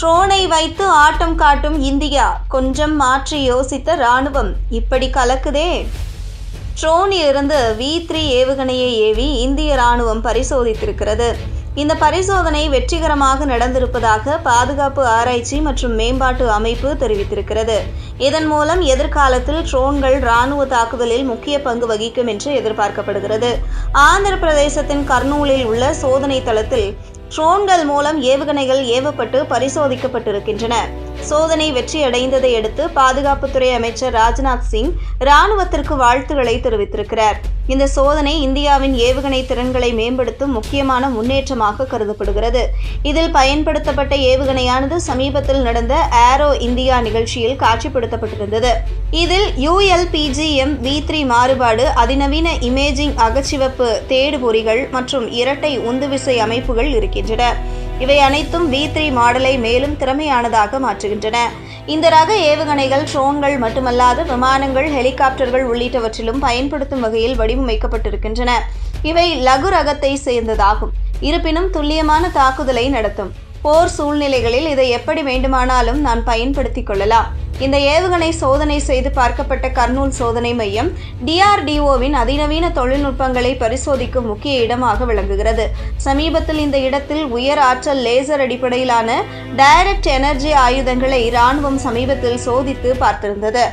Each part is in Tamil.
ட்ரோனை வைத்து ஆட்டம் காட்டும் இந்தியா. கொஞ்சம் மாற்றி யோசித்த ராணுவம் இப்படி கலக்குதே. ட்ரோனிலிருந்து வி த்ரீ ஏவுகணையை ஏவி இந்திய ராணுவம் பரிசோதித்திருக்கிறது. இந்த பரிசோதனை வெற்றிகரமாக நடந்திருப்பதாக பாதுகாப்பு ஆராய்ச்சி மற்றும் மேம்பாட்டு அமைப்பு தெரிவித்திருக்கிறது. இதன் மூலம் எதிர்காலத்தில் ட்ரோன்கள் ராணுவ தாக்குதலில் முக்கிய பங்கு வகிக்கும் என்று எதிர்பார்க்கப்படுகிறது. ஆந்திர பிரதேசத்தின் கர்னூலில் உள்ள சோதனை தளத்தில் ட்ரோன்கள் மூலம் ஏவுகணைகள் ஏவப்பட்டு பரிசோதிக்கப்பட்டிருக்கின்றன. சோதனை வெற்றியடைந்ததை அடுத்து பாதுகாப்புத்துறை அமைச்சர் ராஜ்நாத் சிங் ராணுவத்திற்கு வாழ்த்துக்களை தெரிவித்திருக்கிறார். இந்த சோதனை இந்தியாவின் ஏவுகணை திறன்களை மேம்படுத்தும் முக்கியமான முன்னேற்றமாக கருதப்படுகிறது. இதில் பயன்படுத்தப்பட்ட ஏவுகணையானது சமீபத்தில் நடந்த ஏரோ இந்தியா நிகழ்ச்சியில் காட்சிப்படுத்தப்பட்டிருந்தது. இதில் யூஎல்பிஜிஎம் வி த்ரீ மாறுபாடு அதிநவீன இமேஜிங் அகச்சிவப்பு தேடுபொறிகள் மற்றும் இரட்டை உந்துவிசை அமைப்புகள் இருக்கின்றன இவை அனைத்தும் வி த்ரீ மாடலை மேலும் திறமையானதாக மாற்றுகின்றன. இந்த ரக ஏவுகணைகள் ட்ரோன்கள் மட்டுமல்லாது விமானங்கள் ஹெலிகாப்டர்கள் உள்ளிட்டவற்றிலும் பயன்படுத்தும் வகையில் வடிவமைக்கப்பட்டிருக்கின்றன. இவை லகு ரகத்தை சேர்ந்ததாகும். இருப்பினும் துல்லியமான தாக்குதலை நடத்தும் போர் சூழ்நிலைகளில் இதை எப்படி வேண்டுமானாலும் நான் பயன்படுத்திக் கொள்ளலாம். இந்த ஏவுகணை சோதனை செய்து பார்க்கப்பட்ட கர்னூல் சோதனை மையம் டிஆர்டிஓவின் அதிநவீன தொழில்நுட்பங்களை பரிசோதிக்கும் முக்கிய இடமாக விளங்குகிறது. சமீபத்தில் இந்த இடத்தில் உயர் ஆற்றல் லேசர் அடிப்படையிலான டைரக்ட் எனர்ஜி ஆயுதங்களை இராணுவம் சமீபத்தில் சோதித்து பார்த்திருந்தது.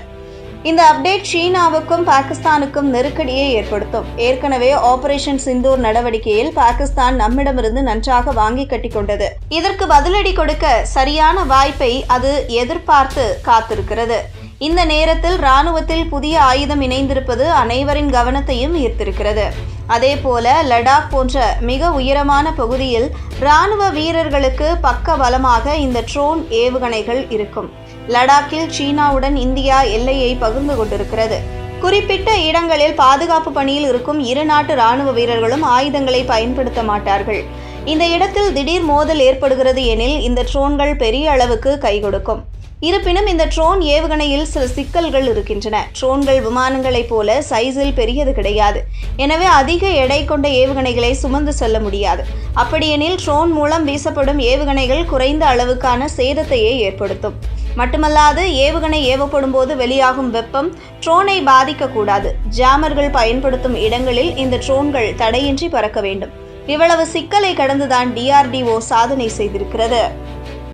இந்த அப்டேட் சீனாவுக்கும் பாகிஸ்தானுக்கும் நெருக்கடியை ஏற்படுத்தும். ஏற்கனவே ஆபரேஷன் சிந்தூர் நடவடிக்கையில் பாகிஸ்தான் நம்மிடமிருந்து நன்றாக வாங்கி கட்டிக்கொண்டது. இதற்கு பதிலடி கொடுக்க சரியான வாய்ப்பை அது எதிர்பார்த்து காத்திருக்கிறது. இந்த நேரத்தில் ராணுவத்தில் புதிய ஆயுதம் இணைந்திருப்பது அனைவரின் கவனத்தையும் ஈர்த்திருக்கிறது. அதேபோல லடாக் போன்ற மிக உயரமான பகுதியில் ராணுவ வீரர்களுக்கு பக்க பலமாக இந்த ட்ரோன் ஏவுகணைகள் இருக்கும். லடாக்கில் சீனாவுடன் இந்தியா எல்லையை பகிர்ந்து கொண்டிருக்கிறது. குறிப்பிட்ட இடங்களில் பாதுகாப்பு பணியில் இருக்கும் இரு நாட்டு ராணுவ வீரர்களும் ஆயுதங்களை பயன்படுத்த மாட்டார்கள். இந்த இடத்தில் திடீர் மோதல் ஏற்படுகிறது எனில் இந்த ட்ரோன்கள் பெரிய அளவுக்கு கை கொடுக்கும். இருப்பினும் இந்த ட்ரோன் ஏவுகணையில் சில சிக்கல்கள் இருக்கின்றன. ட்ரோன்கள் விமானங்களைப் போல சைஸில் பெரியது கிடையாது. எனவே அதிக எடை கொண்ட ஏவுகணைகளை சுமந்து செல்ல முடியாது. அப்படியெனில் ட்ரோன் மூலம் வீசப்படும் ஏவுகணைகள் குறைந்த அளவுக்கான சேதத்தையே ஏற்படுத்தும். மட்டுமல்லாது ஏவுகணை ஏவப்படும் போது வெளியாகும் வெப்பம் ட்ரோனை பாதிக்கக்கூடாது. ஜாமர்கள் பயன்படுத்தும் இடங்களில் இந்த ட்ரோன்கள் தடையின்றி பறக்க வேண்டும். இவ்வளவு சிக்கலை கடந்துதான் டிஆர்டிஓ சாதனை செய்திருக்கிறது.